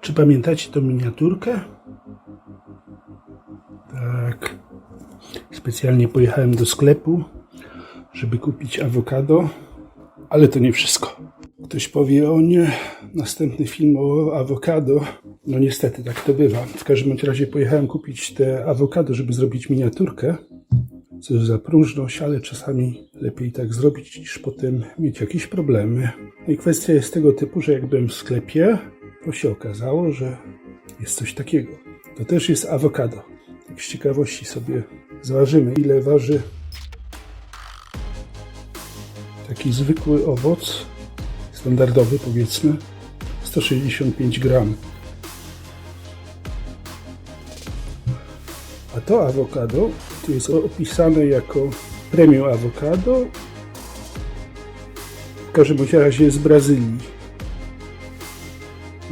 Czy pamiętacie tą miniaturkę? Tak. Specjalnie pojechałem do sklepu, żeby kupić awokado, ale to nie wszystko. Ktoś powie, o nie, następny film o awokado. No niestety, tak to bywa. W każdym razie pojechałem kupić te awokado, żeby zrobić miniaturkę. Co za próżność, ale czasami lepiej tak zrobić, niż potem mieć jakieś problemy. No i kwestia jest tego typu, że jak byłem w sklepie, to się okazało, że jest coś takiego. To też jest awokado. Tak z ciekawości sobie zważymy, ile waży taki zwykły owoc, standardowy powiedzmy, 165 gram. A to awokado tu jest opisane jako premium awokado. W każdym razie z Brazylii.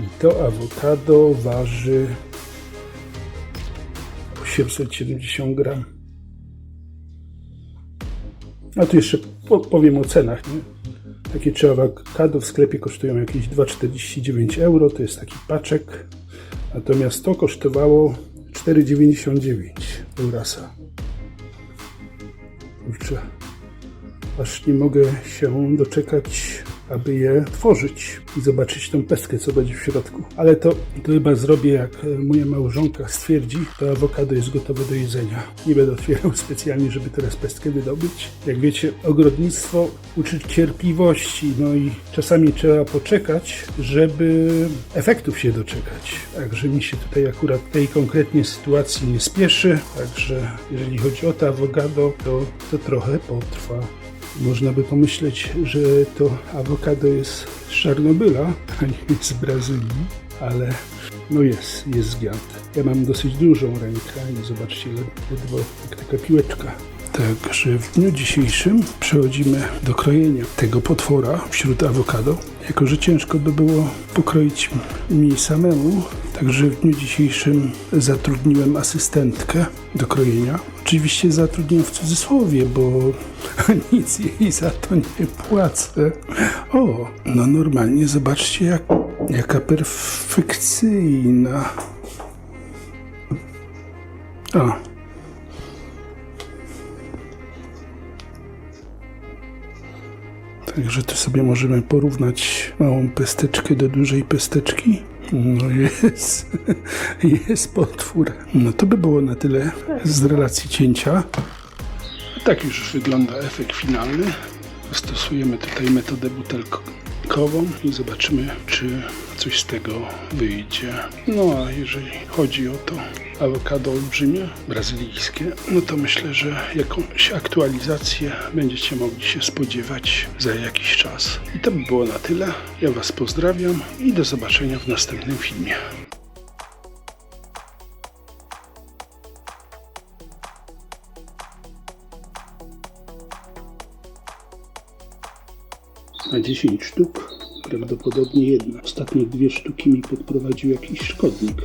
I to awokado waży 870 gram. A tu jeszcze po- powiem o cenach. Nie? Takie trzy awokado w sklepie kosztują jakieś 2,49 euro. To jest taki paczek. Natomiast to kosztowało 4,99 eurasa. Kurczę, aż nie mogę się doczekać, aby je tworzyć i zobaczyć tą pestkę, co będzie w środku. Ale to, to chyba zrobię, jak e, moja małżonka stwierdzi, to awokado jest gotowe do jedzenia. Nie będę otwierał specjalnie, żeby teraz pestkę wydobyć. Jak wiecie, ogrodnictwo uczy cierpliwości, no i czasami trzeba poczekać, żeby efektów się doczekać. Także mi się tutaj akurat tej konkretnie sytuacji nie spieszy, także jeżeli chodzi o to awokado, to, to trochę potrwa. Można by pomyśleć, że to awokado jest z Czarnobyla, a nie z Brazylii, ale no jest, jest gigant. Ja mam dosyć dużą rękę i zobaczcie, ledwo jak taka piłeczka. Także w dniu dzisiejszym przechodzimy do krojenia tego potwora wśród awokado. Jako, że ciężko by było pokroić mi samemu, także w dniu dzisiejszym zatrudniłem asystentkę do krojenia. Oczywiście zatrudniłem w cudzysłowie, bo nic jej za to nie płacę. O, no normalnie zobaczcie jak, jaka perfekcyjna. O, Także tu sobie możemy porównać małą pesteczkę do dużej pesteczki. No jest, jest potwór. No to by było na tyle z relacji cięcia. Tak już wygląda efekt finalny. Stosujemy tutaj metodę i zobaczymy, czy coś z tego wyjdzie. No a jeżeli chodzi o to awokado olbrzymie, brazylijskie, no to myślę, że jakąś aktualizację będziecie mogli się spodziewać za jakiś czas. I to by było na tyle. Ja Was pozdrawiam i do zobaczenia w następnym filmie. Na 10 sztuk prawdopodobnie jedna. Ostatnie dwie sztuki mi podprowadził jakiś szkodnik.